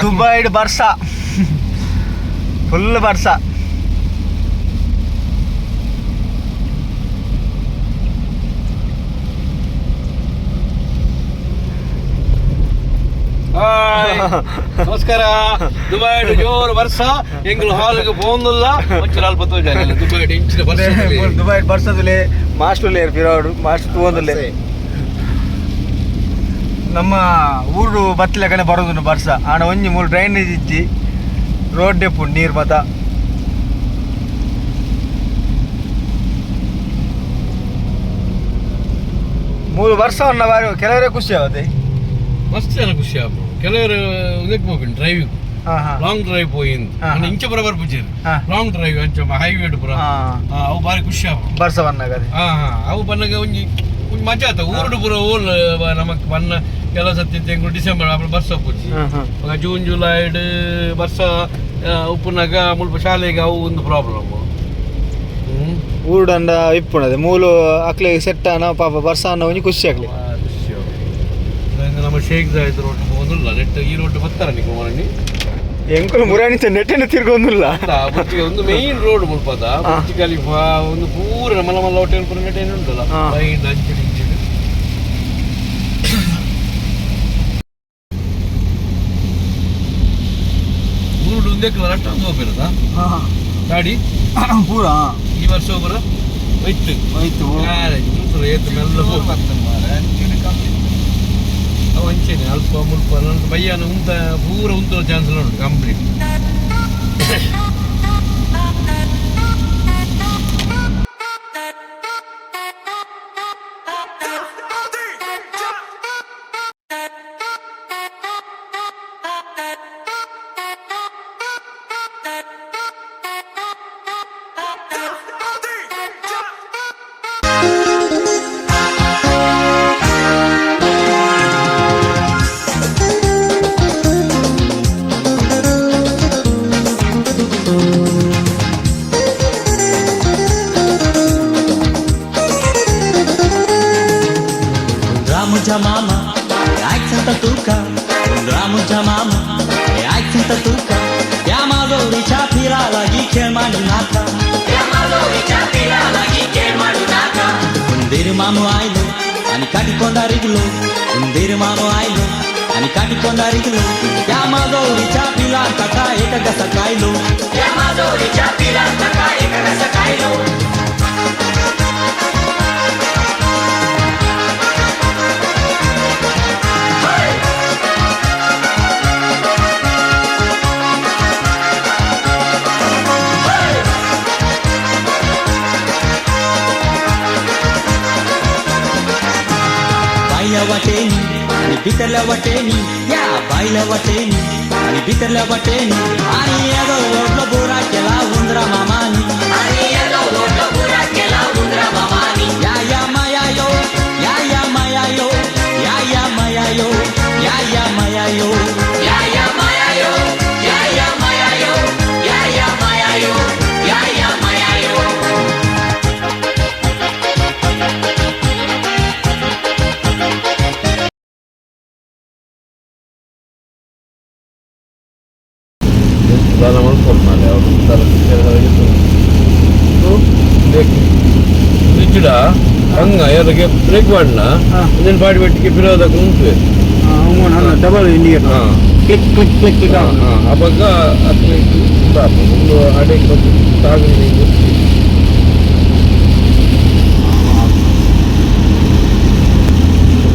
ದುಬೈಡ್ ಬರ್ಸ ಫುಲ್ ಬರ್ಸ ನಮಸ್ಕಾರ ದುಬೈ ಜೋರು ವರ್ಷ ಎಂಗಳು ಹಾಲ್ಗೆ ಪೋಂದುಲ್ಲ ಮಂಚೂರು ಹಾಲು ಪತ್ತು ದುಬೈ ದುಬೈ ಬರ್ಸದಲ್ಲಿ ಮಾಸ್ಟರ್ ಲೇರ್ ಪಿರೋಡು ಮಾಸ್ಟರ್ ತೋಂದಲ್ಲೇ ನಮ್ಮ ಊರು ಬತ್ತಲೆಗನೆ ಬರೋದು ಬರ್ಸ. ಆಣ ಒಂಜಿ ಮೂರು ಡ್ರೈನೇಜ್ ಇಜ್ಜಿ ರೋಡ್ ಪುಂಡು ನೀರು ಬತ್ತ ಮೂರು ವರ್ಷ ಅನ್ನ ಬಾರಿ ಕೆಲವರೇ ಖುಷಿ ಆಗುತ್ತೆ. ಮಸ್ತ್ ಜನ ಖುಷಿ ಆಗ್ಬೋದು ಕೆಲವರು ಇದಕ್ಕೆ ಹೋಗ್ಬೇಕು ಡ್ರೈವಿಂಗ್ ಲಾಂಗ್ ಡ್ರೈವ್ ಹೋಗಿ ಇಂಚ ಬರಬರ್ ಹಾ. ಲಾಂಗ್ ಡ್ರೈವ್ ಅಂಚ ಹೈವೇ ಹಾ. ಅವು ಬಾರಿ ಖುಷಿ ಆಗ್ಬೋದು ಬರ್ಸ ಬನ್ನಾಗ ಹಾ ಹಾ. ಅವು ಬನ್ನಾಗ ಒಂಜಿ ಮಜಾ ಆತ. ಊರುಡು ಪುರ ಓಲ್ ನಮಕ್ ಬನ್ನ ಕೆಲಸ ತಿಂಗಳು ಡಿಸೆಂಬರ್ ಅಪ್ಪ ಬರ್ಸ ಪೂಜಿ. ಈಗ ಜೂನ್ ಜುಲೈ ಬರ್ಸ ಉಪ್ಪುನಾಗ ಮುಲ್ಪ ಶಾಲೆಗೆ ಅವು ಒಂದು ಪ್ರಾಬ್ಲಮ್ ಊರುಡಂಡ ಇಪ್ಪುಣದೆ ಮೂಲು ಅಕ್ಲಿಗೆ ಸೆಟ್ ಅನ್ನೋ ಪಾಪ ಬರ್ಸ ಅನ್ನೋ ಒಂಜಿ ಖುಷಿ ಆಗ್ಲಿ. ನಮ್ಮ ಶೇಖ್ ಜಾಯ್ದ ರೋಡ್ ಒಂದುಲ್ಲ ನೆಟ್ ಈ ರೋಡ್ ಬರ್ತಾರ ನೀವು ಮರಣಿ ಎಂಕುಲು ಮುರಾಣಿತ ನೆಟ್ಟೆನ ತಿರ್ಗೊಂದುಲ್ಲ ಒಂದು ಮೇನ್ ರೋಡ್ ಮುಲ್ಪದ ಖಲೀಫಾ ಒಂದು ಪೂರ ಮಲ ಮಲ ಹೋಟೆಲ್ ಪುರ ನೆಟ್ಟೆನು ಉಂಟಲ್ಲ? ಮೈಂಡ್ ಅಂಚಡಿ ಮುಂದಕ್ಕೆ ವರ ಟರ್ನ್ ಹೋಗಿರೋದ ಗಾಡಿ? ಪೂರ? ಈ ವರ್ಷ ಹೋಗ್ರ ಹೋಯ್ತು ಹೋಯ್ತು ಮಾರೆ ಅಲ್ಪ ಮುಲ್ಪ ನನ್ನ ಬಯ್ಯನ ಉಂತ ಪೂರ ಉಂತ chance complete mano ailo ani kani kondariglo indere mano ailo ani kani kondariglo ya madori chapila kaka ekaga sakailo ya madori chapila kaka ekaga sakailo వటేని అని బితల వటేని యా బాయిల వటేని అని బితల వటేని అని ఏదో ఓట్ల బూరా కెలా ఉందిరా మామాని. అని ఏదో ఓట్ల బూరా కెలా ఉందిరా మామాని. యా యా మాయాయో యా యా మాయాయో యా యా మాయాయో యా యా మాయాయో. ನಿಚ್ಚಿಡ ಹಂಗ ಯಾರಿಗೆ ಬ್ರೇಕ್ ಮಾಡಿನ? ಹಾ. ಇನ್ನೇನು ಪಾಡಿ ಬೆಟ್ಟಿಗೆ ಬಿರೋದಕ್ಕೆ ಉಂಟು. ಡಬಲ್ ಇಂಡಿಯನ್ ಹಾ ಕ್ಲಿಕ್ ಕ್ಲಿಕ್ ಕ್ಲಿಕ್ ಕ್ಲಿಕ್. ಅವಾಗ ಒಂದು ಅಡಿಗೆ ಬಂದು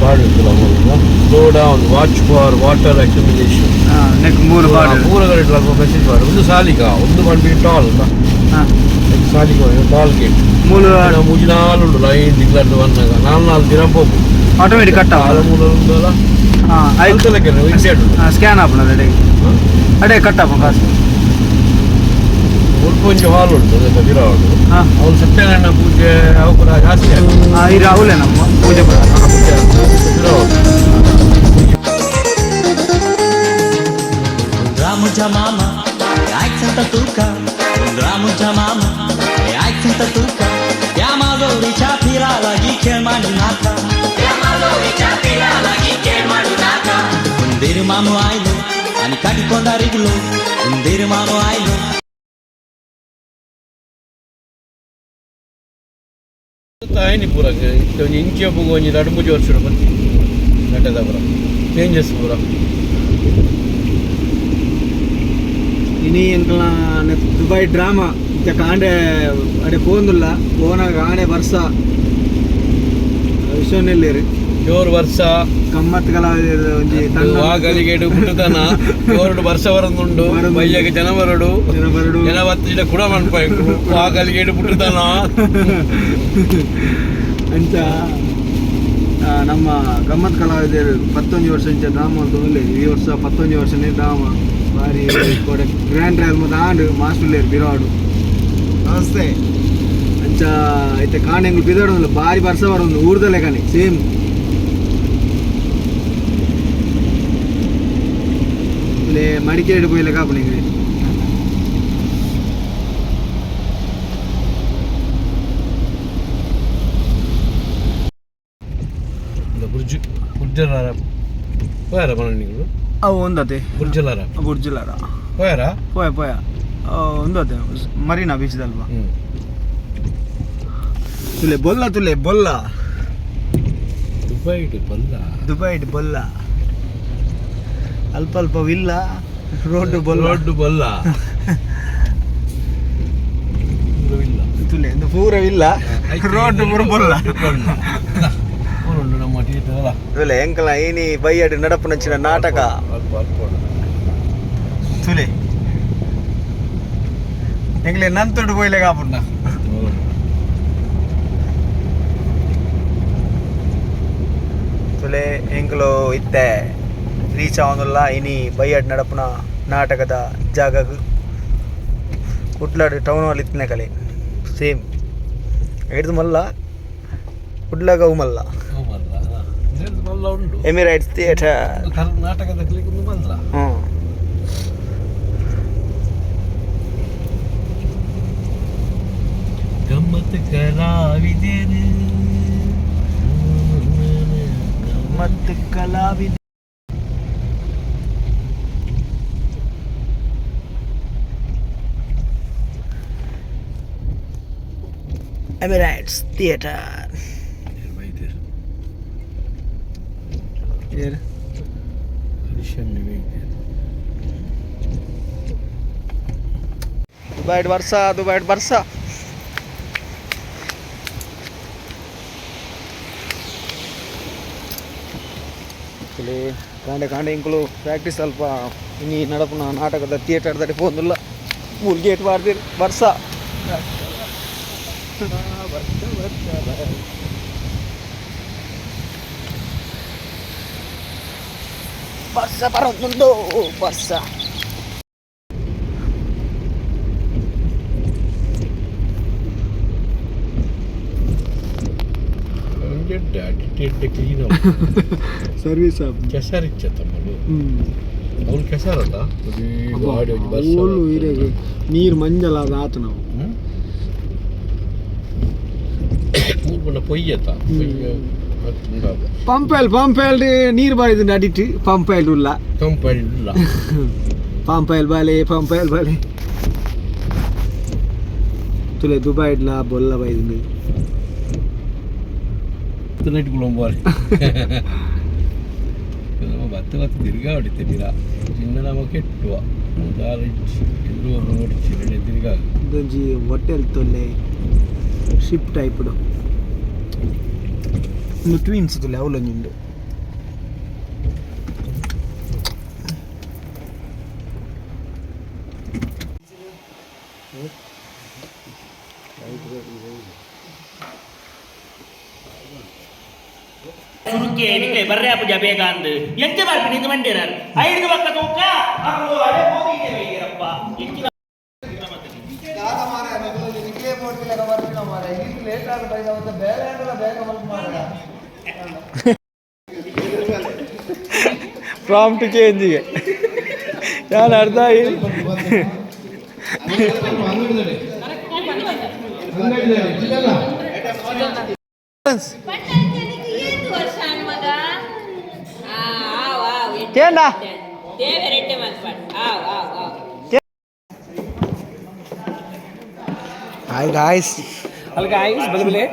body slow down watch for water accumulation neck ಮೂರು ಬಾರ್ಡರ್ ಮೂರುಗಳು ಟ್ವೆಲ್ವ್ ಮೆಸೇಜ್ ಬಾರ್ಡರ್ ಒಂದು ಸಾಲಿಗ? ಒಂದು ಕಂಪ್ಲೀಟ್ ಟಾಲ್ ಸಾಲಿಗ ಟಾಲ್ ಗೇಟ್ ಮೂರು ಮುಜಿ ನಾಲ್ಕು ಉಂಟು ಲೈನ್ ದಿಗ್ಲದ್ದು ಬಂದಾಗ. ನಾಲ್ಕು ನಾಲ್ಕು ದಿನ ಹೋಗು. ಆಟೋಮೆಟಿಕ್ ಕಟ್ಟ ಅದು ಮೂರು ಉಂಟಲ್ಲ? ಸ್ಕ್ಯಾನ್ ಆಪಣ ಅಡೆ ಅಡೇ ಕಟ್ಟಪ್ಪ ಕಾಸು ಉಳ್ಕೊಂಚು ಹಾಲ್ ಉಂಟು ಬಿರಾವಳು ಅವಳು ಸತ್ಯನಾರಾಯಣ ಪೂಜೆ ಅವು ಕೂಡ ಜಾಸ್ತಿ ಈ ರಾಹುಲೇ ನಮ್ಮ ಪೂಜೆ ಬಿರಾವಳು dragomđa mama, jajca tatuka, dragomđa mama, jajca tatuka, ja malo riča pirala gike maninaka, ja malo riča pirala gike maninaka, undiru mamu ajlu, ani kadi kondariglu, undiru mamu ajlu, ತಾಯಿನಿ ಪೂರ ಒಂದು ಇಂಚೆ ಹೋಗಿ ಒಂದು ಎರಡು ಮೂಜಿ ವರ್ಷ ಬಂದು ನಟದ ಪೂರ ಚೇಂಜಸ್ ಪೂರ ದುಬೈ ಡ್ರಾಮಾ. ಇತ್ತ ಕಾಂಡೆ ಅಡೆ ಪೋಂದುಲ್ಲ. ಪೋನಾಗ ಆಣೆ ವರ್ಷ. ವಿಶ್ವನೆಲ್ಲಿರಿ ಜೋರು ವರ್ಷ. ಗಮ್ಮತ್ ಕಲಾವಿದರು ಒಂಜಿ ತಂಡ ವಾಗಲಿಗೆಡು ಪುಟ್ಟತನ. ಜೋರುಡು ವರ್ಷ ಬರದುಂಡು. ಬಯ್ಯಗೆ ಜನ ಬರಡು ಜನ ಕುಡ ಮನ್ಪಾಯ್ಕು ವಾಗಲಿಗೆಡು ಪುಟ್ಟತನ. ಅಂಚ ಆ, ನಮ್ಮ ಗಮ್ಮತ್ ಕಲಾವಿದರು ಪತ್ತೊಂದು ವರ್ಷ ಇಂಚ ಡ್ರಾಮಾ ಅಂತ ಈ ವರ್ಷ ಪತ್ತೊಂದು ವರ್ಷನೇ ಡ್ರಾಮಾ. మరి ఇక్కడ గ్రాండ్ రాదు దాండు మాస్టర్లే బిరవాడు నమస్తే మంచిగా అయితే కాండ ఎంగులు బిదవడం ఉంది భారీ వరుస పడుతుంది ఊరుదలే కానీ సేమ్ இல்லை மடிக்கேடு போயிலக்கா அப்படிங்கிறேன் இந்த புரிஜு புரிஜர் வேறு பண்ணி ಅವು ಒಂದತೆ ಗುರ್ಜಲರ. ಗುರ್ಜಲರ. ಪೋಯರ? ಪೋಯ ಪೋಯ. ಒಂದತೆ ಮರೀನಾ ಬೀಚ್ದಲ್ವಾ ತುಲೆ ಬೊಲ್ಲ ತುಲೆ ಬೊಲ್ಲ. ದುಬೈ ಬೊಲ್ಲ. ದುಬೈ ಬೊಲ್ಲ. ಅಲ್ಪ ಅಲ್ಪ ವಿಲ್ಲ ರೋಡ್ ಬೊಲ್ಲ. ರೋಡ್ ಬೊಲ್ಲ. ತುಲೆ ಪೂರ ಇಲ್ಲ ರೋಡ್ ಬೊಲ್ಲ. ಏನಿ ಬೈಯಡಿ ನಡಪು ನಚ್ಚಿನ ನಾಟಕ. ಅಲ್ಪ ಅಲ್ಪ ತುಲೆ ಎಂಗ್ಲೆ ನಂತೊಡು ಪೋಯ್ಲೆ ಕಾಪುಂಡ ತುಲೆ ಎಂಕ್ಲು ಇತ್ತೆ. ರೀಚ್ ಆವೊಂದುಲ್ಲ ಇನಿ ಬೈಯಡ್ ನಡಪುನ ನಾಟಕದ ಜಾಗಗ್ ಕುಡ್ಲಾಡ್ ಟೌನ್ ಅಲ್ಲಿ ಇತ್ತಿನ ಕಲೆ. ಸೇಮ್. ಹಿಡಿದು ಮಲ್ಲ ಕುಡ್ಲಾಗ ಮಲ್ಲ. ಮಲ್ಲ ಉಂಡು ಎಮಿರೈಟ್ಸ್ ಥಿಯೇಟರ್ ಒಂದು ಕರ್ನಾಟಕದ ಕ್ಲಿಕ್ ಒಂದು ಮಲ್ಲ ಹ್ಞೂ ಗಮ್ಮತ್ ಕಲಾವಿದರು ಮತ್ತು ಕಲಾವಿದ ಎಮಿರೈಟ್ಸ್ ಥಿಯೇಟರ್ ಏನು ಹರಿಶನ್ ವೈದ್ಯರು ದುಬೈಡ್ ವರ್ಷ ದುಬೈಡ್ ವರ್ಷ ಇಲ್ಲಿ ಕಾಂಡೆ ಕಾಂಡೆ ಇಂಕುಲು ಪ್ರಾಕ್ಟೀಸ್ ಸ್ವಲ್ಪ. ಹಿಂಗೆ ನಡಪುನ ನಾಟಕದ ಥಿಯೇಟರ್ದಲ್ಲಿ ಹೋದಿಲ್ಲ ಮೂರು ಗೇಟ್ ಬಾರ್ದಿರಿ ವರ್ಷ ವರ್ಷ ವರ್ಷ ಒಂಜೆಡ್ಡೆ ಅಡಿಟೆಡ್ಡೆ ಕ್ಲೀನ್ ಸರ್ವಿಸ್ ಕೆಸರಿಚ್ಚ ತಮ್ಮಳು ಹ್ಞೂ ಅವ್ನು ಕೆಸರಲ್ಲ ಗಾಡಿ ಒಂದು ಬಸ್ ಅವಳು ಇರೆಗೆ ನೀರು ಮಂಜಲಾದ ಆತು ನಾವು ಮೂರ್ಬಣ್ಣ ಪೊಯ್ಯತ ಪೊಯ್ಯ ಪಂಪೆಲ್ ಪಂಪೆಲ್ ನೀರು ಬಾರಿದ ಅಡಿಟ್ಟು ಪಂಪೆಲ್ ಉಲ್ಲ ಕಂಪನಿ ಇಲ್ಲ ಪಂಪೆಲ್ ಬಾಲೆ ಪಂಪೆಲ್ ಬಾಲೆ ತುಲೆ ದುಬೈ ಇಡ್ಲ ಬೊಲ್ಲ ಬೈದು ನೈಟ್ ಕುಳಂಬೋರಿ ಬತ್ತ ಬತ್ತ ತಿರ್ಗಾ ಹೊಡಿತೀರ ಚಿನ್ನ ನಮ ಕೆಟ್ಟುವ ಒಂದಾರು ಎಲ್ಲರೂ ನೋಡಿಚ್ಚಿ ತಿರ್ಗಾ ಇದೊಂಜಿ ಹೋಟೆಲ್ ತೊಲ್ಲೆ ಶಿಪ್ ಟೈಪ್ಡು ಒಂದು ಟ್ವೀನ್ಸ್ ತುಲೆ ಅವಲೊಂಜುಂಡು ಸುರುಕ್ಕೆ ನಿಕ್ಕೆ ಬರ್ರೆ ಪೂಜಾ ಬೇಗ ಅಂದು ಎಂತ ಬರ್ಬಿಡಿ ಇದು ಮಂಡಿರರ್ ಐದು ಪಕ್ಕ ತೂಕ ಅಪ್ಪು ಅಡೆ ಹೋಗಿಗೆ ಬೇಗಿರಪ್ಪ ಇಂಚಿನ ಪ್ರಾಂಪ್ಟ್ ಚೇಂಜಿಗೆ ನಾನು ಅರ್ಧ ಆಗಿ- ಪಟ್ಟಣಕ್ಕೆ ಏನು ವರ್ಷ ಮಗ ಆ, ಆ, ಆ, ಎಂಟು ಕೇಂಡ ಗಂಟೆ. ದೇವರೆಡ್ಡೆ ಮಾತ್ಪಾಡು ಆವ್ ಆವ್ ಅಲ್ಲಿ ಗಾಯ್ಸ್ ಬಲೆ ಬಲೆ.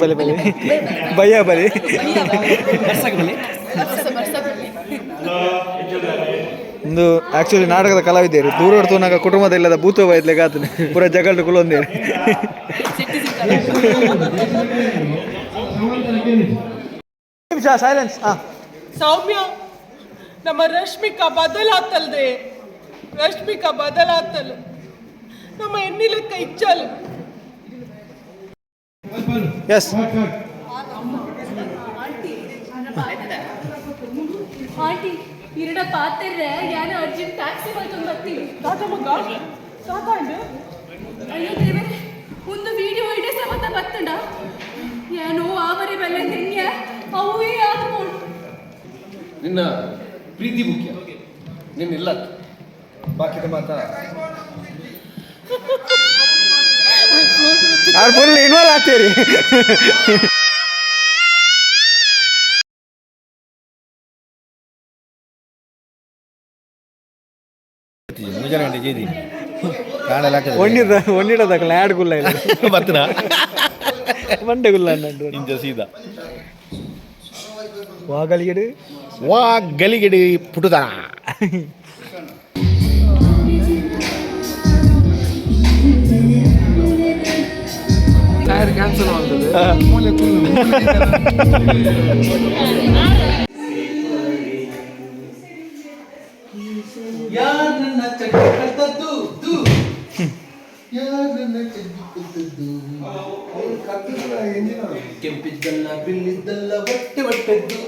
ಬಲೆ ಬಲೆ. ಭಯ ಬಲೆ. ಬಲೆ. ಒಂದು ಆಕ್ಚುಲಿ ನಾಟಕದ ಕಲಾವಿದರು ದೂರ ತೋನಾಗ ಕುಟುಂಬದ ಇಲ್ಲದ ಭೂತ ಬೈದ್ಲೆಗೆ ಆತನೆ ಪೂರ ಜಗಲ್ಡು ನಿಮಿಷ ಸೈಲೆನ್ಸ್ ಹಾಂ. ಸೌಮ್ಯ ನಮ್ಮ ರಶ್ಮಿಕಾ ಬದಲಾತಲ್ದೆ ರಶ್ಮಿಕಾ ಬದಲಾತಲ್ ನಮ್ಮ ಎಣ್ಣಿಲಕ್ಕ ಇಚ್ಚಲ್ ಎಸ್ ಆಂಟಿ ಇರಡ ಪಾತ್ರೆ ಯಾರು ಅರ್ಜೆಂಟ್ ಟ್ಯಾಕ್ಸಿ ಬಂದು ಬರ್ತೀನಿ. ತಾತ ಮಗ? ತಾತ ಅಂಡು ಅಯ್ಯೋ ದೇವರೇ ಒಂದು ವಿಡಿಯೋ ಇಡೇ ಸಮತ ಬತ್ತಂಡ ಏನೋ ಆವರಿ ಬೆಲ್ಲ ಹೆಂಗೆ ಅವೇ ನಿನ್ನ ಪ್ರೀತಿ ಮುಖ್ಯ. ನಿನ್ನಿಲ್ಲ. ಬಾಕಿದ ಮಾತಾ ಅವ್ರು ಫುಲ್ ಇನ್ವಾಲ್ವ್ ಆಗ್ತೀರಿ? ಒಂದಿದ ಒಂದಿಡದಕ್ಕಲ್ಲ ಆ್ಯಡ್ ಗುಲ್ಲ ಇಲ್ಲ. ಬರ್ತೀನ ಮಂಡೆ ಗುಲ್ಲ ಇಂಜ ಸೀದಾ. ಪುಟುದನ. ಟೈರ್ ಕ್ಯಾನ್ಸಲ್ ಮಾಡ್ತದೆ? ಕೆಂಪಿದ್ದಲ್ಲ ಬಿಲ್ಲಿದ್ದಲ್ಲ ಹೊಟ್ಟೆ ಹೊಟ್ಟೆದ್ದು.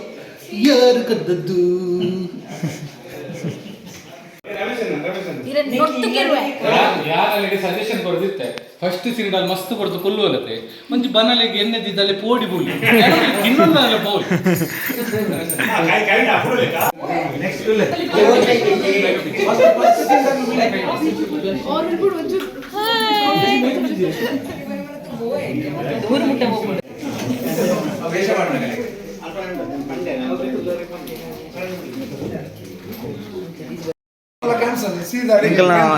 ಯಾರು ಕದ್ದದ್ದು? ಸಜೆಷನ್ ಕೊಡ್ದಿತ್ತೆ ಫಸ್ಟ್ ಸಿಂಗಲ್ ಮಸ್ತ್ ಕೊಡ್ತು ಕೊಲ್ಲುವಲತೆ ಮಂಜಿ ಬನಲಿಗೆ ಎಣ್ಣೆದಿದ್ದಲ್ಲಿ ಪೋಡಿ ಬುಳ್ಳಿ ಇನ್ನೊಂದಲ್ಲ ಬೋಲ್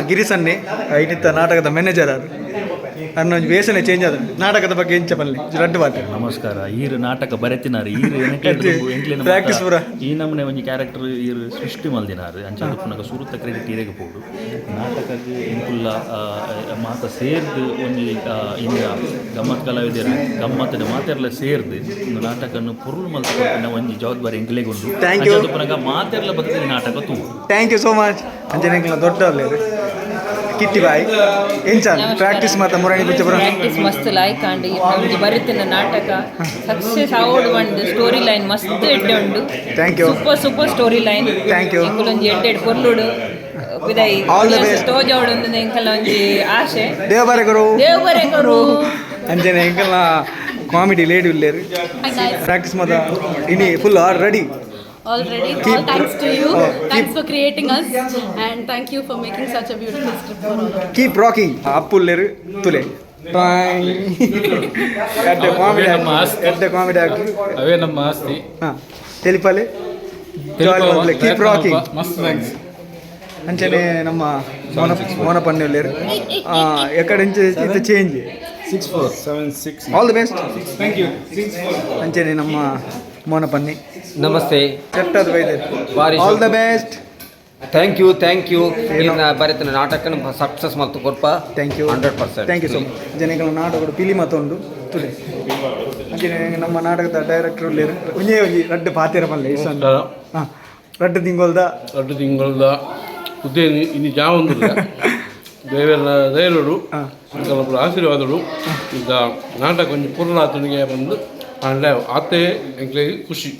ಗಿರಿಸನ್ನಿ ಐಟಿತ್ತ ನಾಟಕದ ಮ್ಯಾನೇಜರ್ ಅದು. ಅನ್ನ ಒಂಜಿ ವೇಷನೆ ಚೇಂಜ್ ಆದ ನಾಟಕದ ಬಗ್ಗೆ ಎಂಚ ಬನ್ನಿ. ರಡ್ಡು ಬಾತೆ ನಮಸ್ಕಾರ. ಈರ್ ನಾಟಕ ಬರೆತಿನಾರು. ಈರು ಪ್ರಾಕ್ಟೀಸ್ ಪೂರ. ಈ ನಮ್ಮನೆ ಒಂಜಿ ಕ್ಯಾರೆಕ್ಟರ್ ಈರ್ ಸೃಷ್ಟಿ ಮಲ್ದಿನಾರು. ಅಂಚೆ ಪುನಗ ಸುರುತ್ತ ಕ್ರೆಡಿಟ್ ಈರೆಗೆ ಪೋಡು ನಾಟಕಕ್ಕೆ ಇಂಕುಲ್ಲ ಮಾತ ಸೇರ್ದು ಒಂಜಿ ಇಂದ ಗಮ್ಮತ್ ಕಲಾವಿದರು ಗಮ್ಮತ್ ಮಾತೆರ್ಲ ಸೇರ್ದು ಒಂದು ನಾಟಕನ್ನು ಪುರುಳು ಮಲ್ತಿನ ಒಂಜಿ ಜವಾಬ್ದಾರಿ ಎಂಕ್ಲೆಗೊಂಡು ಅಂಚಾದ ಪುನಗ ಮಾತೆರ್ಲ ಬದುಕಿನ ನಾಟಕ ತೂ ಥ್ಯಾಂಕ್ ಯು ಸೋ ಮಚ್ ಅಂಚನೆ ದೊಡ್ಡ ಕಿಟ್ಟಿ ಬಾಯ್. ಎಂಚಾನ್ ಪ್ರಾಕ್ಟೀಸ್ ಮಾತ ಮುರಾಣಿ ಬಿಚ್ಚ ಬರೋ ಪ್ರಾಕ್ಟೀಸ್ ಮಸ್ತ್ ಲೈಕ್ ಆಂಡ್ ನಮ್ಗೆ ಬರುತ್ತಿನ ನಾಟಕ. ಸಕ್ಸಸ್ ಆವಡ್ ಒಂದು ಸ್ಟೋರಿ ಲೈನ್ ಮಸ್ತ್ ಎಡ್ಡೆ ಉಂಡು thank you super super story line thank you ಇಂಕುಲೊಂಜಿ ಎಡ್ಡೆ ಎಡ್ಡೆ ಪೊರ್ಲುಡು ವಿದೈ ಆಲ್ ದಿ ಬೆಸ್ಟ್ ಸ್ಟೋಜ್ ಅವಡು ಒಂದು ಎಂಕಲ ಒಂದು ಆಶೆ ದೇವಬಾರೆ ಗುರು. ದೇವ್ ಗುರು. ಅಂಜನೆ ಇಂಕಲ ಕಾಮಿಡಿ ಲೇಡಿ ಉಲ್ಲೇರು ಪ್ರಾಕ್ಟೀಸ್ ಮಾತ ಇನಿ full are ready already. Keep- all thanks to you. Oh, thanks keep- for creating us. And thank you for making such a beautiful script for all of us keep rocking ಅಪ್ಪುಲ್ಲೇರು ತುಲೆ ಎಡ್ಡ comedy ನಮ್ಮ ಆಸ್ತಿ. ಎಡ್ಡ comedy actor ಅವೇ ನಮ್ಮ ಆಸ್ತಿ ಹಾಂ ತೆಲಿಪಲೆ ಕೀಪ್ ರಾಕಿಂಗ್ ಮಸ್ತ್ ಥ್ಯಾಂಕ್ಸ್ ಅಂಚನೆ ನಮ್ಮ ಮೋನ ಮೋನ ಪಂಡ್ಯಲ್ಲೇರು ಎಕಡೆ ಇಂಚ change six four seven six all the best thank you ಅಂಚನೆ ನಮ್ಮ ಮೋನ ಪನ್ನಿ ನಮಸ್ತೆ. All the best thank you thank you ಏನು? ಬರೀತಿನ ನಾಟಕನ ಸಕ್ಸಸ್ ಮತ್ತು ಕೊಡ್ಪ. Thank you hundred percent. Thank you so much ಜನಗಳ ನಾಟಕಗಳು ಪಿಲಿ ಮತ್ತೊಂದು ತುಳಿ ಅಂಚನೆ ನಮ್ಮ ನಾಟಕದ ಡೈರೆಕ್ಟರ್ ಲೇರು ಒಂಜೇ ಒಂಜಿ ರಡ್ಡು ಪಾತಿರ ಹಾಂ. ರಡ್ಡು ತಿಂಗೊಲ್ದ ರಡ್ಡು ತಿಂಗಳದ. ಉದ್ದೇ ಇನ್ನು ಜಾವೊಂದಿಲ್ಲ ದೇವರ ದೇವರು ಹಾಂ. ಕೆಲವೊಬ್ಬರು ಆಶೀರ್ವಾದರು ಈಗ ನಾಟಕ ಪೂರ್ಣ ಆತನಿಗೆ ಬಂದು ಅಂಡ ಆತೆ ಎಂಕ್ಲೆ ಖುಷಿ.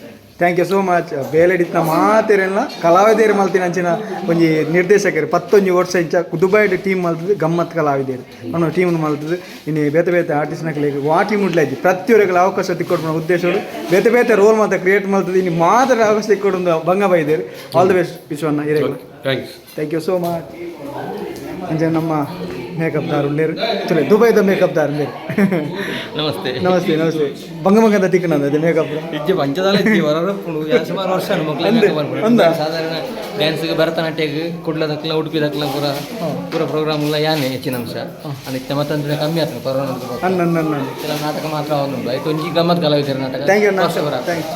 ಥ್ಯಾಂಕ್ ಯು ಸೋ ಮಚ್ ಬೇಲೆಡಿತ್ತ ಮಾತೇರೆಲ್ಲ ಕಲಾವಿದೇರು ಮಲ್ತಿನ ಅಂಚಿನ ಒಂಜಿ ನಿರ್ದೇಶಕರು. ಪತ್ತೊಂಜಿ ವರ್ಷ ಇಂಚ ದುಬೈಡ್ ಟೀಮ್ ಮಲ್ತದ್ದು ಗಮ್ಮತ್ ಕಲಾವಿದೇರು ಅವನು ಟೀಮ್ ಮಲ್ತದ್ದು. ಇನ್ನು ಬೇತೆ ಬೇತೆ ಆರ್ಟಿಸ್ಟ್ನಕ್ಲಿಗೆ ವಾಟಿ ಮುಡ್ಲಾಯ್ತು ಪ್ರತಿಯೊಬ್ಬರಿಗೆ ಅವಕಾಶ ತಿಕ್ಕೊಡ್ಬೋ ಉದ್ದೇಶಗಳು ಬೇತೆ ಬೇತೆ ರೋಲ್ ಮಾತ್ರ ಕ್ರಿಯೇಟ್ ಮಾಡ್ತದೆ ಇನ್ನು ಮಾತ್ರ ಅವಕಾಶ ತಿಕ್ಕೊಡು ಭಂಗ ಬೈದೇರು ಆಲ್ ದ ಬೆಸ್ಟ್ ವಿಶ್ವನ್ನ ಹಿರೇಗಳು thanks thank you so much ಅಂಚೆ ನಮ್ಮ ಮೇಕಪ್ ದಾರ್ ಉಳ್ಳೇರು ತುಲೆ ದುಬೈದ ಮೇಕಪ್ ದಾರ್ ಮೇರು ನಮಸ್ತೆ. ನಮಸ್ತೆ ನಮಸ್ತೆ. ಬಂಗ ಬಂಗದ ಅದೇ ಮೇಕಪ್. ಇಜ್ಜೆ ಪಂಚದಾಲ ಇಜ್ಜಿ ಹೊರಪ್ಪುಡು ಸುಮಾರು ವರ್ಷ ಅಂದೆ, ಅಂದ? ಸಾಧಾರಣ ಡ್ಯಾನ್ಸ್ಗೆ ಭರತನಾಟ್ಯಕ್ಕೆ ಕುಡ್ಲದಕ್ಲ ಉಡುಪಿ ದಕ್ಲ ಪೂರ ಪೂರ ಪ್ರೋಗ್ರಾಮ್ ಎಲ್ಲ ಯಾನೆ ಹೆಚ್ಚಿನ ಅಂಶ. ಅದಕ್ಕೆ ಮತ್ತಂದ್ರೆ ಕಮ್ಮಿ ಆಗ್ತದೆ ಕೊರೋನಾ ಕೆಲವು ನಾಟಕ ಮಾತ್ರ ಅವನು ಆಯ್ತು ಒಂಜಿ ಗಮ್ಮತ್ ಕಲಾವಿದರ ನಾಟಕ. ಥ್ಯಾಂಕ್ ಯು ನಮಸ್ತೆ ಬರ. ಥ್ಯಾಂಕ್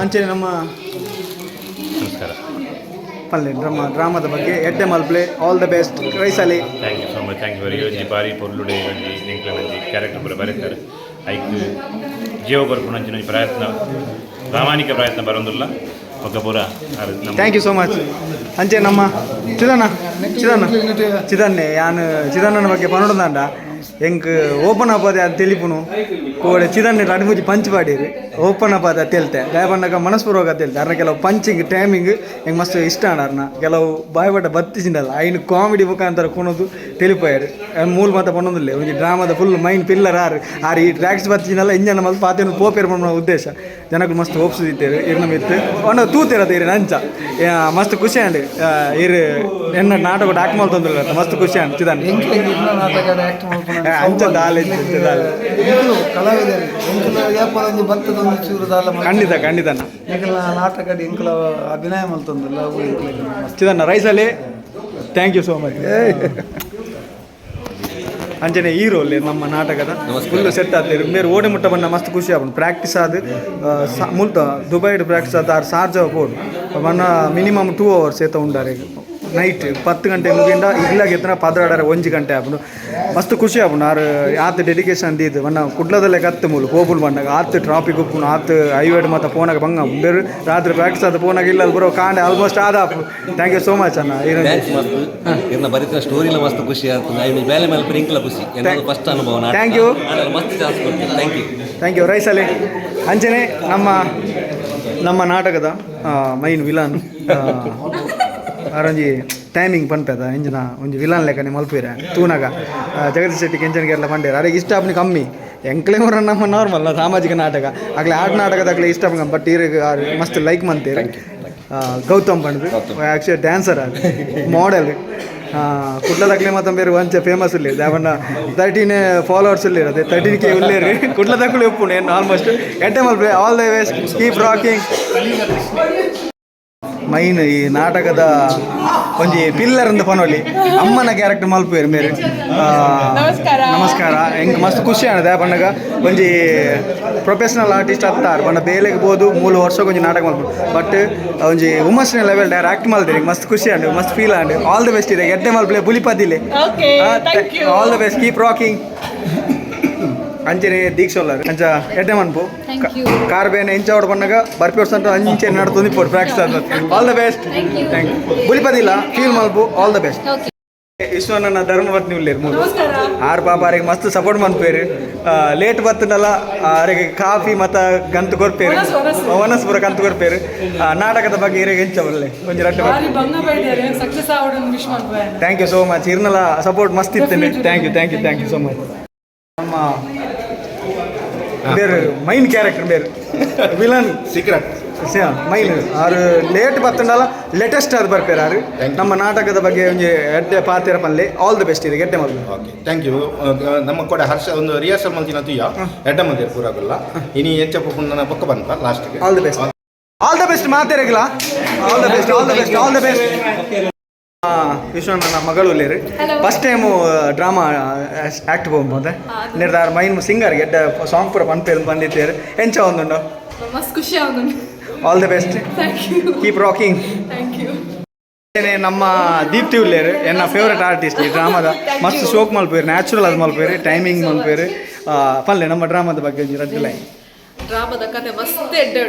ಅಂಚೆ ನಮ್ಮ ನಮಸ್ಕಾರ ಪಲ್ಲೆ ಡ್ರಾಮಾ ಡ್ರಾಮಾದ ಬಗ್ಗೆ ಎಡ್ಡೆ ಮಲ್ಪ್ಲೆ all the best ರೈಸಲಿ thank you so much thank you very ಒಂಜಿ ಬಾರಿ ಪೊರ್ಲುಡೆ ಒಂಜಿ ನಿಂಕ್ಲ ಒಂಜಿ ಕ್ಯಾರೆಕ್ಟರ್ ಪೂರ ಬರೀತಾರೆ ಐಕ್ ಜೀವ ಬರ್ಪುಣಂಚಿನ ಒಂಜಿ ಪ್ರಯತ್ನ ಪ್ರಾಮಾಣಿಕ ಪ್ರಯತ್ನ ಬರೋದಿಲ್ಲ ಒಕ್ಕ ಪೂರ ಥ್ಯಾಂಕ್ ಯು ಸೋ ಮಚ್ ಅಂಚೆ ನಮ್ಮ ಚಿದಣ್ಣ ಚಿದಣ್ಣ ಚಿದನ್ನೆ ಯಾನ್ ಚಿದಣ್ಣನ ಬಗ್ಗೆ ಪನ್ನೊಂದಂಡ ಎಂಕ್ ಓಪನ್ ಅಪಾದೆ ಅದು ತಿಳಿಪುನು ಕೋಡೆ ಚಿದನ್ನೆ ಅಡಿಮುಜಿ ಪಂಚ್ ಪಾಡಿರಿ ಓಪನ್ ಅಪಾದ ತೆಲ್ತೆ ದಯಪಂಡಗ ಮನಸ್ಪೂರ್ವಕ ತೆಲ್ತೆ ಅರ್ನ ಕೆಲವು ಪಂಚಿಂಗ್ ಟೈಮಿಂಗ್ ಹೆಂಗೆ ಮಸ್ತ್ ಇಷ್ಟ ಅಣ್ಣ ಕೆಲವು ಬಾಯ್ಬಟ್ಟ ಬತ್ತಿಸಿಂಡಲ್ಲ ಐನು ಕಾಮಿಡಿ ಮುಖಾಂತರ ಕುಣದು ತಿಳಿಪಾಯರು. ಮೂಲ ಮಾತ ಪಣ್ಣೊಂದಿಲ್ಲ ಒಂದು ಡ್ರಾಮಾದ ಫುಲ್ ಮೈಂಡ್ ಪಿಲ್ಲರ್ ಆರು ಆರು ಈ ಟ್ರ್ಯಾಕ್ಸ್ ಬತ್ತಿಸಿನಲ್ಲ ಇಂಜನ ನಮ್ಮ ಪಾತೇನು ಪೋಪೇರ್ ಪನ್ನ ಉದ್ದೇಶ. ಜನಗಳು ಮಸ್ತ್ ಒಪ್ಸಿದಿತ್ತೇರು ಇರ್ನ ಮಿತ್ತು ಒಣ್ಣ ತೂತಿರತ್ತೆ ಇರು ನಂಚ. ಮಸ್ತ್ ಖುಷಿ ಅಂಡಿ ಇರು ಎನ್ನ ನಾಟಕ ಡಾಕ್ ಮಲ್ತೊಂದಿಲ್ಲ ಮಸ್ತ್ ಖುಷಿ ಅಂಡ್ ಚಿದಾನ್ ಅಂಚ ದಾಲೆ ದಾಲೆ. ಕಲಾವಿದರು ಎಂಕಲ ವ್ಯಾಪಾರ ಒಂದು ಭತ್ತದ ಒಂದು ಚೂರು ದಾಲ ಖಂಡಿತ ಖಂಡಿತನ ಎಂಕಲ ನಾಟಕ ಎಂಕಲ ಅಭಿನಯ ಮಲ್ತೊಂದಲ್ಲ ಅವು ಎಂಕಲ ಚಿದನ್ನ ರೈಸಲ್ಲಿ ಥ್ಯಾಂಕ್ ಯು ಸೋ ಮಚ್ ಅಂಚನೆ ಹೀರೋ ಅಲ್ಲಿ ನಮ್ಮ ನಾಟಕದ ಫುಲ್ ಸೆಟ್ ಆಗ್ತೀರಿ ಮೇರೆ ಓಡಿ ಮುಟ್ಟ ಬಂದ ಮಸ್ತ್ ಖುಷಿ ಆಗ್ಬೋದು ಪ್ರಾಕ್ಟೀಸ್ ಆದ ಮುಲ್ತ ದುಬೈಡ್ ಪ್ರಾಕ್ಟೀಸ್ ಆದ ಆರು ಸಾರ್ಜ ಪೋಡ್ ಬಣ್ಣ ಮಿನಿಮಮ್ ಟೂ ಅವರ್ಸ್ ಏತ ಉಂಡಾರೆ ನೈಟ್ ಪತ್ತು ಗಂಟೆ ಮುಗಿಂದ ಇಲ್ಲಾಗ ಎತ್ತನ ಪದ್ರಾಡಾರೆ ಒಂಜಿ ಗಂಟೆ ಆಗ್ಬೋದು ಮಸ್ತ್ ಖುಷಿ ಆಗ್ಬೋದು ಆರು ಆತ್ ಡೆಡಿಕೇಶನ್ ದೀದು ಬಣ್ಣ ಕುಡ್ಲದಲ್ಲೇ ಕತ್ತು ಮೂಲು ಹೋಗುಲ್ ಬಣ್ಣಗ ಆತ್ ಟ್ರಾಫಿಕ್ ಉಪ್ಪುನು ಆತ್ ಐವೇಡ್ ಮತ್ತು ಫೋನಾಗ ಬಂಗ ಬೇರೆ ರಾತ್ರಿ ಪ್ರಾಕ್ಟೀಸ್ ಆದ ಫೋನಾಗ ಇಲ್ಲ ಬರೋ ಕಾಂಡೆ ಆಲ್ಮೋಸ್ಟ್ ಆದ ಥ್ಯಾಂಕ್ ಯು ಸೋ ಮಚ್ ಅಣ್ಣ ಇರೋ- ಇರ್ನ ಸ್ಟೋರಿ ಸ್ಟೋರಿಲ ಮಸ್ತ್ ಖುಷಿ ಐದು ಮೇಲೆ ಮೇಲೆ ಪ್ರಿಂಕ್ಲ ಖುಷಿ ಫಸ್ಟ್ ಅನುಭವ you. ಆಮೇಲೆ ಮಸ್ತ್ ಚಾನ್ಸ್ ಕೊಡ್ತೀನಿ ಥ್ಯಾಂಕ್ ಯು ಥ್ಯಾಂಕ್ ಯು ರೈಸಲ್ಲಿ ಅಂಚನೆ ನಮ್ಮ ನಮ್ಮ ನಾಟಕದ ಮೈನ್ ವಿಲನ್ ಅರೊಂಜಿ ಟೈಮಿಂಗ್ ಪನ್ಪೆದ ಎಂಜಿನ ಒಂಜಿ ವಿಲನ್ ಲೆಕ್ಕನೆ ಮಲ್ಪಿರೆ ತೂನಗ. ಜಗದೀಶ್ ಶೆಟ್ಟಿ ಕೆಂಚನ್ಗೆಲ್ಲ ಪಂಡೇರ ಅರೆಗೆ ಇಷ್ಟ ಅಪ್ನಿ ಕಮ್ಮಿ. ಎಂಕ್ಲೆ ಮರ ನಮ್ಮ ನಾರ್ಮಲ್ ಸಾಮಾಜಿಕ ನಾಟಕ. ಆಗ್ಲೇ ಆಟ ನಾಟಕದಾಗಲೇ ಇಷ್ಟ ಬಟ್ ಇರಿಗೆ ಮಸ್ತ್ ಲೈಕ್ ಮಂತೀರಿ ಗೌತಮ್ ಪಂಡ್ದು ಆ್ಯಕ್ಚುಲಿ ಡ್ಯಾನ್ಸರ್ ಅದು ಮಾಡೆಲ್ ಕುಡ್ಲದಾಗ್ಲೇ ಮತ್ತೆ ಬೇರೆ ಒಂಚ ಫೇಮಸ್ ಇಲ್ಲ ಯಾವನ್ನ ತರ್ಟೀನ್ ಫಾಲೋವರ್ಸ್ ಇಲ್ಲಿ ಇರೋದು ತರ್ಟೀನ್ ಕೆ ಉಳ್ಳೇರಿ ಕುಡ್ಲದಾಗ್ಲೇ ಉಪ್ಪು ಏನು ಆಲ್ಮೋಸ್ಟ್ ಎಂಟೆ Malpe all the ways keep rocking main ಈ ನಾಟಕದ ಒಂಜಿ ಪಿಲ್ಲರ್ ಅಂತ ಪನೋಲಿ. ಅಮ್ಮನ ಕ್ಯಾರೆಕ್ಟರ್ ಮಲ್ಪೇರು ಮೇರೆ. ನಮಸ್ಕಾರ. ನಮಸ್ಕಾರ. ಹೆಂಗೆ ಮಸ್ತ್ ಖುಷಿ ಆನದ ಪಂಡಗ ಒಂಜಿ ಪ್ರೊಫೆಷನಲ್ ಆರ್ಟಿಸ್ಟ್ ಆಗ್ತಾರೆ. ಪಂಡ ಬೇಲೆಗೆ ಬೋದು ಮೂಲು ವರ್ಷ ಒಂಜಿ ನಾಟಕ ಮಲ್ಪು ಬಟ್ ಒಂಜಿ ಉಮಸ್ನ ಲೆವೆಲ್ ಡೈರ್ ಆಕ್ಟ್ ಮಲ್ದಿರಿ. ಮಸ್ತ್ ಖುಷಿ ಆಂಡ್ ಮಸ್ತ್ feel and all the best ಇದೆ. ಎಡ್ಡೆ ಮಲ್ಪಲೆ ಬುಲಿಪದಿಲೆ. All the best keep rocking ಅಂಚನೆ ದೀಕ್ಷೆ ಅಂಚ ಎಡ್ಡೆ ಮನ್ಪು. ಕಾರ್ ಬೇನೆ ಇಂಚ ಹೊಡ್ ಬಂದಾಗ ಬರ್ಪಿ ಅಂತ ಅಂಚೆ ನಡ್ತೊಂದು for practice all the best. Thank you ಬುಲಿಪದಿಲ್ಲ feel ಮಲ್ಪು ಆಲ್ ದ ಬೆಸ್ಟ್ ಓಕೆ ನನ್ನ ಧರ್ಮ ಬರ್ತೀನಿ ಮೂರು. ನಮಸ್ಕಾರ. ಆರು ಪಾಪ ಅವ್ರಿಗೆ ಮಸ್ತ್ ಸಪೋರ್ಟ್ ಮಾಡ್ಪೇರಿ ಲೇಟ್ ಬತ್ತನಲ್ಲ ಅವರಿಗೆ ಕಾಫಿ ಮತ್ತು ಗಂತ್ ಕೊಡ್ಪೇರಿ ವನಸ್, ವನಸ್. ವನಸ್ಪುರ ಕೊಡ್ಪೇರಿ ನಾಟಕದ ಬಗ್ಗೆ ಇರಿಗೆ ಹೆಂಚ ಬರಲಿ ಒಂದು ರಟ್ಟು ಥ್ಯಾಂಕ್ ಯು ಸೋ ಮಚ್ ಇರ್ನಲ್ಲ ಸಪೋರ್ಟ್ ಮಸ್ತ್ ಇರ್ತೀನಿ thank you thank you thank you so much ನಮ್ಮ ಬೇರೆ ಮೈನ್ ಕ್ಯಾರೆಕ್ಟರ್ ಬೇರೆ. ವಿಲನ್ ಸೀಕ್ರೆಟ್ ಮೈನ್ ಆರು ಲೇಟ್ ಬತ್ತಂಡಲ್ಲ ಲೇಟೆಸ್ಟ್ ಅದು ಬರ್ಪೇರು ಆರು. ನಮ್ಮ ನಾಟಕದ ಬಗ್ಗೆ ಒಂಜಿ ಎಡ್ಡೆ ஆல் ಪಲ್ಲೆ ಆಲ್ ದ ಬೆಸ್ಟ್ ಇದೆ ಎಡ್ಡೆ ಮೊದಲು ಓಕೆ ಥ್ಯಾಂಕ್ ಯು ನಮ್ಮ ಕೂಡ ಹರ್ಷ ಒಂದು ರಿಹರ್ಸಲ್ ಮಲ್ತಿನ ತುಯ್ಯ ಎಡ್ಡೆ ಮಂದಿರ ಪೂರಾಗಲ್ಲ. ಇನಿ ಹೆಚ್ಚ ಪುಣ್ಣ ಪಕ್ಕ ಬಂತ ಲಾಸ್ಟ್ಗೆ all the best all the best ಮಾತಾಡಿರಲ್ಲ all the best all the best all the best Vishwa ನನ್ನ ಮಗಳು ರೀ. ಫಸ್ಟ್ ಟೈಮು ಡ್ರಾಮಾ ಆ್ಯಕ್ಟ್ ಹೋಗ್ಬೋದೆ ನಿರ್ಧಾರ ಮೈನ್ ಸಿಂಗರ್ ಗೆಡ್ಡ ಸಾಂಗ್ ಪೂರ ಪನ್ಪೇರು ಬಂದಿದ್ದೇರು ಎಂಚ ಒಂದುಂಡು ಮಸ್ತ್ ಖುಷಿ ಆಗುಂಡು all the best keep rocking ನಮ್ಮ ದೀಪ್ತಿ ಉಳ್ಳೇರು ಎನ್ನ ಫೇವ್ರೆಟ್ ಆರ್ಟಿಸ್ಟ್ ಈ ಡ್ರಾಮಾದ ಮಸ್ತ್ ಶೋಕ್ ಮಲ್ಪೇರು ನ್ಯಾಚುರಲ್ ಅದು ಮಲ್ಪೇರು ಟೈಮಿಂಗ್ ಮಲ್ಪೇರು ಪಲ್ಲೆ ನಮ್ಮ ಡ್ರಾಮಾದ ಬಗ್ಗೆ ಲೈನ್. ಡ್ರಾಮಾದ ಕತೆ ಮಸ್ತ್ ಎಡ್ಡೆ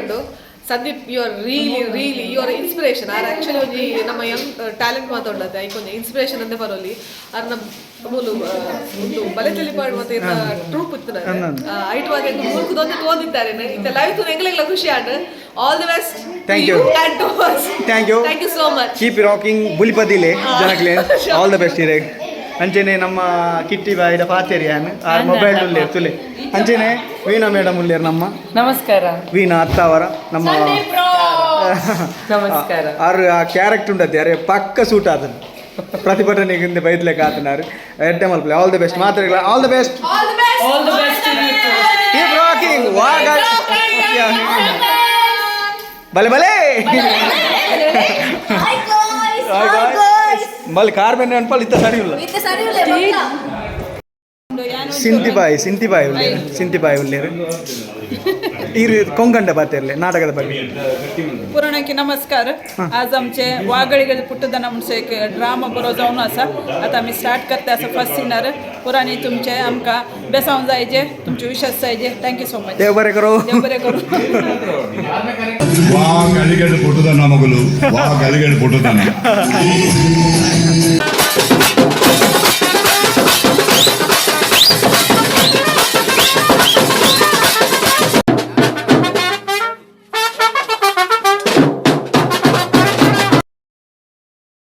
Sandeep you are really really you are inspiration R actually ಒಂಜಿ ನಮ್ಮ ಯಂಗ್ ಟ್ಯಾಲೆಂಟ್ ಮಾತಾಡತ್ತೆ ಐಕ್ ಒಂಜಿ ಇನ್ಸ್ಪಿರೇಷನ್ ಅಂದೆ ಬರೋಲಿ ಆರ್ ನಮ್ಮ ಮೂಲು ಒಂದು ಬಲೆ ತಿಳಿಪಾಡು ಮತ್ತೆ ಇನ್ನ ಟ್ರೂಪ್ ಇತ್ತು ಐಟ್ ವಾದ ಮೂಲ್ಕು ದೊಂದು ತೋಂದಿದ್ದಾರೆ. ಇಂತ ಲೈವ್ ತು ಎಂಗ್ಲೆಗ್ಲ ಖುಷಿ add all the best Thank you. Thank you Thank you. Thank you so much keep rocking ಬುಲಿಪದಿಲೆ ಜನಕ್ಲೆ ಆಲ್ ದಿ ಬೆಸ್ಟ್ ಇರೆ ಅಂಚೆನೆ ನಮ್ಮ ಕಿಟ್ಟಿ ಬಾಯಿದ ಪಾತೇರಿ ಆನ್. ಆರ್ ಮೊಬೈಲ್ ಉಳ್ಳೇರು ತುಲೆ. ಅಂಚೆನೆ ವೀಣಾ ಮೇಡಮ್ ಉಳ್ಳೇರು ನಮ್ಮ. ನಮಸ್ಕಾರ. ವೀಣಾ ಅತ್ತಾವರ ನಮ್ಮ ನಮಸ್ಕಾರ. ಆರು ಆ ಕ್ಯಾರೆಕ್ಟರ್ ಉಂಟತ್ತೆ ಅರೆ ಪಕ್ಕ ಸೂಟ್ ಆದನು ಪ್ರತಿಭಟನೆಗಿಂದ ಬೈದ್ಲೆಕ್ಕೆ ಆತನಾರು. ಎಡ್ಡೆ ಮಲ್ಪಲೆ ಆಲ್ ದಿ ಬೆಸ್ಟ್ ಮಾತ್ರ ಆಲ್ ದಿ ಬೆಸ್ಟ್ ಬಲೆ ಬಲೆ ಬಲ್ ಕಾರ್ ಬೆನ್ನ ಅನ್ಪಲ್ ಇತ್ತ ಸಿಂತಿಬಾಯಿ ಸಿಂತಿಬಾಯಿ ಉಳ್ಳೇರು ಸಿಂತಿಬಾಯಿ ಉಳ್ಳೇರು ಇರು ಕೊಂಗಂಡ ಬಾತೆರ್ಲೆ ನಾಟಕದ ಬಗ್ಗೆ ಪುರಾಣಕ್ಕೆ ನಮಸ್ಕಾರ आज आमचे वागळीगे पुट्टदा आमचे एक ड्रामा बरो जावन आसा आतां आमी स्टार्ट करता आसा फर्स्ट सिनर पुराणी तुमचे आमकां बेसावन जायजे तुमचे विश्वास जाय जे थँक्यू सो मच देव बरें करूं देव बरें करूं ವಾಗಳಿಗೆಡು ಪುಟ್ಟದನ್ನ ಮಗಳು ವಾಗಳಿಗೆಡು